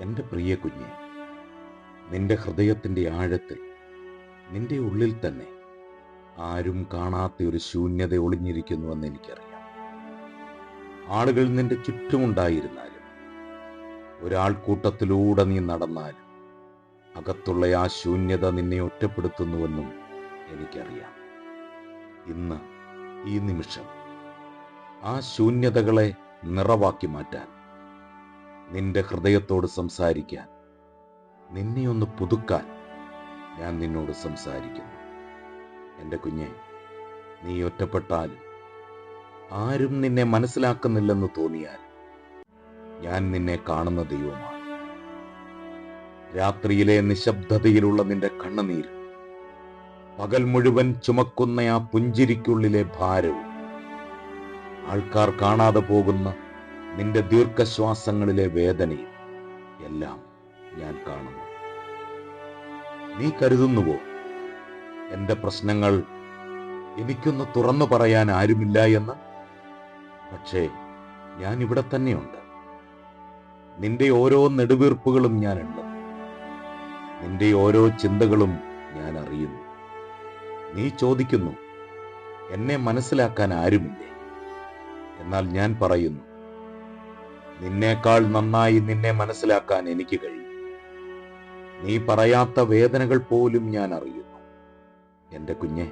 എന്റെ പ്രിയ കുഞ്ഞെ നിന്റെ ഹൃദയത്തിന്റെ ആഴത്തിൽ നിന്റെ ഉള്ളിൽ തന്നെ ആരും കാണാത്ത ഒരു ശൂന്യത ഒളിഞ്ഞിരിക്കുന്നുവെന്ന് എനിക്കറിയാം. ആളുകൾ നിന്റെ ചുറ്റുമുണ്ടായിരുന്നാലും ഒരാൾക്കൂട്ടത്തിലൂടെ നീ നടന്നാലും അകത്തുള്ള ആ ശൂന്യത നിന്നെ ഒറ്റപ്പെടുത്തുന്നുവെന്നും എനിക്കറിയാം. ഇന്ന് ഈ നിമിഷം ആ ശൂന്യതകളെ നിറവാക്കി മാറ്റാൻ നിന്റെ ഹൃദയത്തോട് സംസാരിക്കാൻ. നിന്നെ ഒന്ന് പുതുക്കാൻ ഞാൻ നിന്നോട് സംസാരിക്കുന്നു. എന്റെ കുഞ്ഞെ നീ ഒറ്റപ്പെട്ടാൽ ആരും നിന്നെ മനസ്സിലാക്കുന്നില്ലെന്ന് തോന്നിയാൽ ഞാൻ നിന്നെ കാണുന്ന ദൈവമാണ്. രാത്രിയിലെ നിശബ്ദതയിലുള്ള നിന്റെ കണ്ണുനീർ പകൽ മുഴുവൻ ചുമക്കുന്ന ആ പുഞ്ചിരിക്കുള്ളിലെ ഭാരവും ആൾക്കാർ കാണാതെ പോകുന്ന നിന്റെ ദീർഘശ്വാസങ്ങളിലെ വേദനയും എല്ലാം ഞാൻ കാണുന്നു. നീ കരുതുന്നുവോ? എന്റെ പ്രശ്നങ്ങൾ എനിക്കൊന്ന് തുറന്നു പറയാൻ ആരുമില്ല എന്ന്? പക്ഷേ ഞാൻ ഇവിടെ തന്നെയുണ്ട്. നിന്റെ ഓരോ നെടുവീർപ്പുകളും ഉണ്ട് നിന്റെ ഓരോ ചിന്തകളും ഞാൻ അറിയുന്നു. നീ ചോദിക്കുന്നു എന്നെ മനസ്സിലാക്കാൻ ആരുമില്ലേ? എന്നാൽ ഞാൻ പറയുന്നു നിന്നേക്കാൾ നന്നായി നിന്നെ മനസ്സിലാക്കാൻ എനിക്ക് കഴിയും. നീ പറയാത്ത വേദനകൾ പോലും ഞാൻ അറിയുന്നു. എന്റെ കുഞ്ഞെ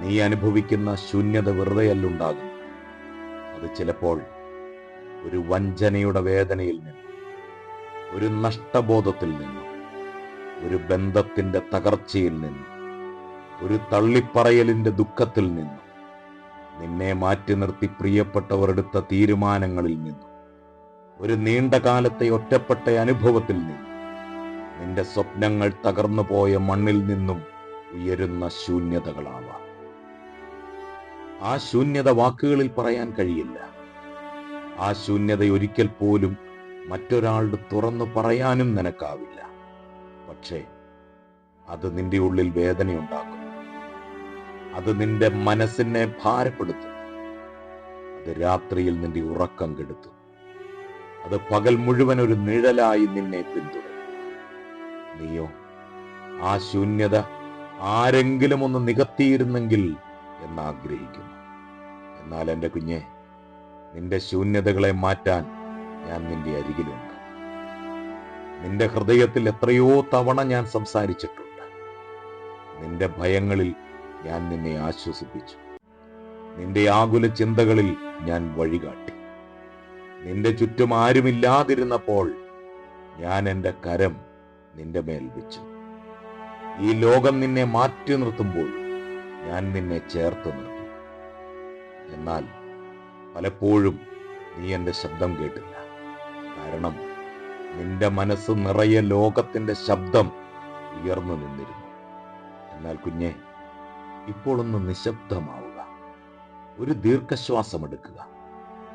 നീ അനുഭവിക്കുന്ന ശൂന്യത വെറുതെയല്ലുണ്ടാകും അത് ചിലപ്പോൾ ഒരു വഞ്ചനയുടെ വേദനയിൽ നിന്നും ഒരു നഷ്ടബോധത്തിൽ നിന്നും ഒരു ബന്ധത്തിന്റെ തകർച്ചയിൽ നിന്നും ഒരു തള്ളിപ്പറയലിന്റെ ദുഃഖത്തിൽ നിന്നും നിന്നെ മാറ്റി നിർത്തി പ്രിയപ്പെട്ടവർ എടുത്ത തീരുമാനങ്ങളിൽ നിന്നും. ഒരു നീണ്ട കാലത്തെ ഒറ്റപ്പെട്ട അനുഭവത്തിൽ നിന്നും. നിന്റെ സ്വപ്നങ്ങൾ തകർന്നു പോയ മണ്ണിൽ നിന്നും ഉയരുന്ന ശൂന്യതകളാവാം. ആ ശൂന്യത വാക്കുകളിൽ പറയാൻ കഴിയില്ല. ആ ശൂന്യത ഒരിക്കൽ പോലും മറ്റൊരാളുടെ തുറന്നു പറയാനും നിനക്കാവില്ല. പക്ഷേ അത് നിന്റെ ഉള്ളിൽ വേദനയുണ്ടാക്കും. അത് നിന്റെ മനസ്സിനെ ഭാരപ്പെടുത്തും. അത് രാത്രിയിൽ നിന്റെ ഉറക്കം കെടുത്തും. അത് പകൽ മുഴുവൻ ഒരു നിഴലായി നിന്നെ പിന്തുടരും. നീയോ ആ ശൂന്യത ആരെങ്കിലും ഒന്ന് നികത്തിയിരുന്നെങ്കിൽ എന്നാഗ്രഹിക്കുന്നു. എന്നാൽ എന്റെ കുഞ്ഞെ നിന്റെ ശൂന്യതകളെ മാറ്റാൻ ഞാൻ നിന്റെ അരികിലുണ്ട്. നിന്റെ ഹൃദയത്തിൽ എത്രയോ തവണ ഞാൻ സംസാരിച്ചിട്ടുണ്ട്. നിന്റെ ഭയങ്ങളിൽ ഞാൻ നിന്നെ ആശ്വസിപ്പിച്ചു. നിന്റെ ആകുല ചിന്തകളിൽ ഞാൻ വഴികാട്ടി. നിന്റെ ചുറ്റും ആരുമില്ലാതിരുന്നപ്പോൾ ഞാൻ എന്റെ കരം നിന്റെ മേൽ വെച്ചു. ഈ ലോകം നിന്നെ മാറ്റി നിർത്തുമ്പോൾ ഞാൻ നിന്നെ ചേർത്ത് നിർത്തി. എന്നാൽ പലപ്പോഴും നീ എന്റെ ശബ്ദം കേട്ടില്ല. കാരണം നിന്റെ മനസ്സ് നിറയെ ലോകത്തിന്റെ ശബ്ദം ഉയർന്നു നിന്നിരുന്നു. എന്നാൽ കുഞ്ഞെ ഇപ്പോൾ ഒന്ന് നിശബ്ദമാവുക. ഒരു ദീർഘശ്വാസമെടുക്കുക.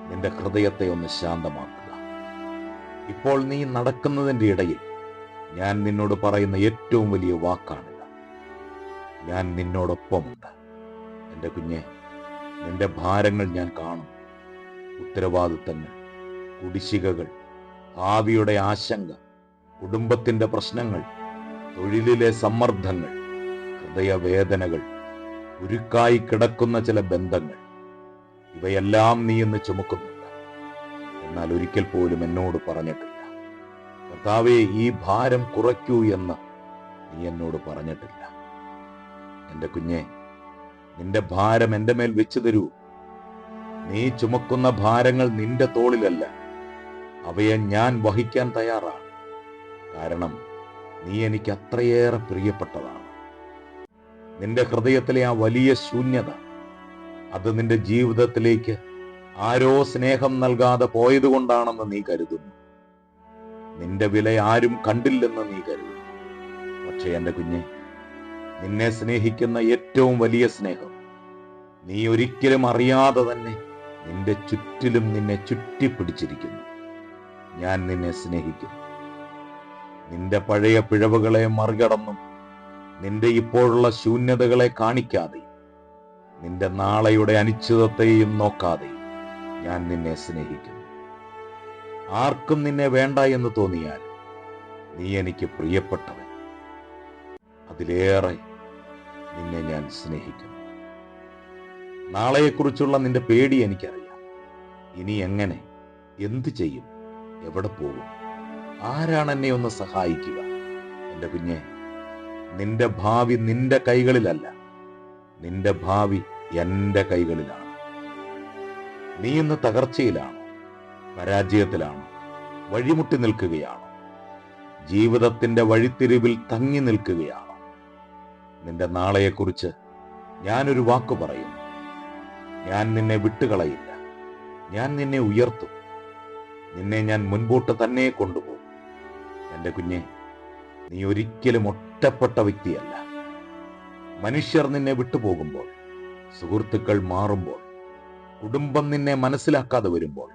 നിന്റെ ഹൃദയത്തെ ഒന്ന് ശാന്തമാക്കുക. ഇപ്പോൾ നീ നടക്കുന്നതിന്റെ ഇടയിൽ ഞാൻ നിന്നോട് പറയുന്ന ഏറ്റവും വലിയ വാക്കാണിത്. ഞാൻ നിന്നോടൊപ്പമുണ്ട്. എന്റെ കുഞ്ഞെ നിന്റെ ഭാരങ്ങൾ ഞാൻ കാണും. ഉത്തരവാദിത്തങ്ങൾ കുടിശ്ശികകൾ ഭാവിയുടെ ആശങ്ക കുടുംബത്തിന്റെ പ്രശ്നങ്ങൾ തൊഴിലിലെ സമ്മർദ്ദങ്ങൾ ഹൃദയവേദനകൾ ഉരുക്കായി കിടക്കുന്ന ചില ബന്ധങ്ങൾ. ഇവയെല്ലാം നീ ഇന്ന് ചുമക്കുന്നില്ല. എന്നാൽ ഒരിക്കൽ പോലും എന്നോട് പറഞ്ഞിട്ടില്ല. കർത്താവെ ഈ ഭാരം കുറയ്ക്കൂ എന്ന് നീ എന്നോട് പറഞ്ഞിട്ടില്ല. എന്റെ കുഞ്ഞെ നിന്റെ ഭാരം എന്റെ മേൽ വെച്ചു തരൂ. നീ ചുമക്കുന്ന ഭാരങ്ങൾ നിന്റെ തോളിലല്ല. അവയെ ഞാൻ വഹിക്കാൻ തയ്യാറാണ്. കാരണം നീ എനിക്ക് അത്രയേറെ പ്രിയപ്പെട്ടതാണ്. നിന്റെ ഹൃദയത്തിലെ ആ വലിയ ശൂന്യത അത് നിന്റെ ജീവിതത്തിലേക്ക് ആരോ സ്നേഹം നൽകാതെ പോയതുകൊണ്ടാണെന്ന് നീ കരുതുന്നു. നിന്റെ വില ആരും കണ്ടില്ലെന്ന് നീ കരുതുന്നു. പക്ഷേ എന്റെ കുഞ്ഞെ നിന്നെ സ്നേഹിക്കുന്ന ഏറ്റവും വലിയ സ്നേഹം നീ ഒരിക്കലും അറിയാതെ തന്നെ നിന്റെ ചുറ്റിലും നിന്നെ ചുറ്റിപ്പിടിച്ചിരിക്കുന്നു. ഞാൻ നിന്നെ സ്നേഹിക്കുന്നു. നിന്റെ പഴയ പിഴവുകളെ മറികടന്നും നിന്റെ ഇപ്പോഴുള്ള ശൂന്യതകളെ കാണിക്കാതെ നിന്റെ നാളെയുടെ അനിശ്ചിതത്തെയും നോക്കാതെ ഞാൻ നിന്നെ സ്നേഹിക്കുന്നു. ആർക്കും നിന്നെ വേണ്ട എന്ന് തോന്നിയാൽ നീ എനിക്ക് പ്രിയപ്പെട്ടവൻ. അതിലേറെ നിന്നെ ഞാൻ സ്നേഹിക്കുന്നു. നാളെയെക്കുറിച്ചുള്ള നിന്റെ പേടി എനിക്കറിയാം. ഇനി എങ്ങനെ എന്ത് ചെയ്യും എവിടെ പോകും ആരാണ് എന്നെ ഒന്ന് സഹായിക്കുക? എന്റെ കുഞ്ഞെ നിന്റെ ഭാവി നിന്റെ കൈകളിലല്ല. നിന്റെ ഭാവി എന്റെ കൈകളിലാണ്. നീ ഇന്ന് തകർച്ചയിലാണ് പരാജയത്തിലാണ് വഴിമുട്ടി നിൽക്കുകയാണ്. ജീവിതത്തിന്റെ വഴിത്തിരിവിൽ തങ്ങി നിൽക്കുകയാണ്. നിന്റെ നാളെയെക്കുറിച്ച് ഞാനൊരു വാക്ക് പറയുന്നു. ഞാൻ നിന്നെ വിട്ടുകളയില്ല. ഞാൻ നിന്നെ ഉയർത്തും. നിന്നെ ഞാൻ മുൻപോട്ട് തന്നെ കൊണ്ടുപോകും. എന്റെ കുഞ്ഞെ നീ ഒരിക്കലും ഒറ്റപ്പെട്ട വ്യക്തിയല്ല. മനുഷ്യർ നിന്നെ വിട്ടുപോകുമ്പോൾ സുഹൃത്തുക്കൾ മാറുമ്പോൾ കുടുംബം നിന്നെ മനസ്സിലാക്കാതെ വരുമ്പോൾ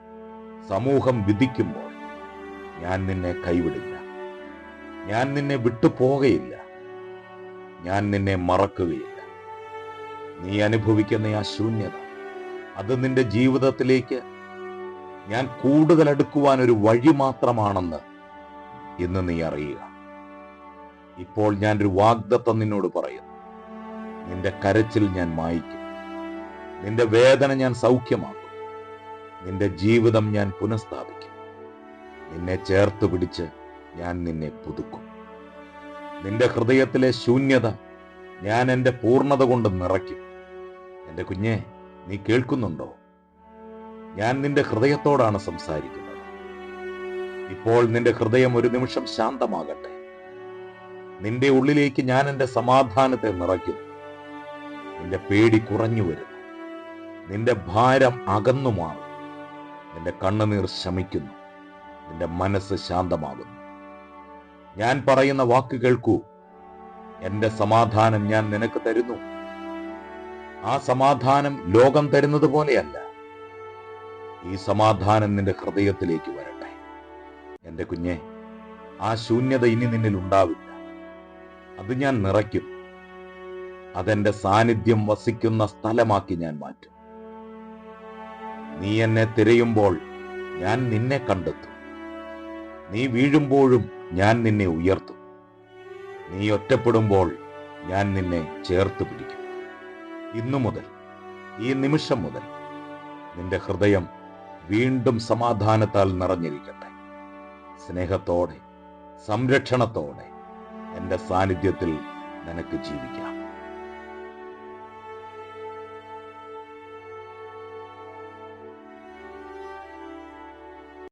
സമൂഹം വിധിക്കുമ്പോൾ ഞാൻ നിന്നെ കൈവിടില്ല. ഞാൻ നിന്നെ വിട്ടുപോകയില്ല. ഞാൻ നിന്നെ മറക്കുകയില്ല. നീ അനുഭവിക്കുന്ന ആ ശൂന്യത അത് നിന്റെ ജീവിതത്തിലേക്ക് ഞാൻ കൂടുതൽ അടുക്കുവാൻ ഒരു വഴി മാത്രമാണെന്ന് ഇന്ന് നീ അറിയുക. ഇപ്പോൾ ഞാൻ ഒരു വാഗ്ദത്തം നിന്നോട് പറയുന്നു. നിന്റെ കരച്ചിൽ ഞാൻ മായ്ക്കും. നിന്റെ വേദന ഞാൻ സൗഖ്യമാക്കും. നിന്റെ ജീവിതം ഞാൻ പുനഃസ്ഥാപിക്കും. നിന്നെ ചേർത്ത് പിടിച്ച് ഞാൻ നിന്നെ പുതുക്കും. നിന്റെ ഹൃദയത്തിലെ ശൂന്യത ഞാൻ എന്റെ പൂർണത കൊണ്ട് നിറയ്ക്കും. എന്റെ കുഞ്ഞെ നീ കേൾക്കുന്നുണ്ടോ? ഞാൻ നിന്റെ ഹൃദയത്തോടാണ് സംസാരിക്കുന്നത്. ഇപ്പോൾ നിന്റെ ഹൃദയം ഒരു നിമിഷം ശാന്തമാകട്ടെ. നിന്റെ ഉള്ളിലേക്ക് ഞാൻ എന്റെ സമാധാനത്തെ നിറയ്ക്കും. നിന്റെ പേടി കുറഞ്ഞു വരും. നിന്റെ ഭാരം അകന്നു മാറും. നിന്റെ കണ്ണുനീർ ശമിക്കുന്നു. നിന്റെ മനസ്സ് ശാന്തമാകുന്നു. ഞാൻ പറയുന്ന വാക്ക് കേൾക്കൂ. എന്റെ സമാധാനം ഞാൻ നിനക്ക് തരുന്നു. ആ സമാധാനം ലോകം തരുന്നത് പോലെയല്ല. ഈ സമാധാനം നിന്റെ ഹൃദയത്തിലേക്ക് വരട്ടെ. എന്റെ കുഞ്ഞെ ആ ശൂന്യത ഇനി നിന്നിൽ ഉണ്ടാവില്ല. അത് ഞാൻ നിറയ്ക്കും. അതെന്റെ സാന്നിധ്യം വസിക്കുന്ന സ്ഥലമാക്കി ഞാൻ മാറ്റും. നീ എന്നെ തിരയുമ്പോൾ ഞാൻ നിന്നെ കണ്ടെത്തും. നീ വീഴുമ്പോഴും ഞാൻ നിന്നെ ഉയർത്തും. നീ ഒറ്റപ്പെടുമ്പോൾ ഞാൻ നിന്നെ ചേർത്ത് പിടിക്കും. ഇന്നു മുതൽ ഈ നിമിഷം മുതൽ നിന്റെ ഹൃദയം വീണ്ടും സമാധാനത്താൽ നിറഞ്ഞിരിക്കട്ടെ. സ്നേഹത്തോടെ സംരക്ഷണത്തോടെ എന്റെ സാന്നിധ്യത്തിൽ നിനക്ക് ജീവിക്കാം.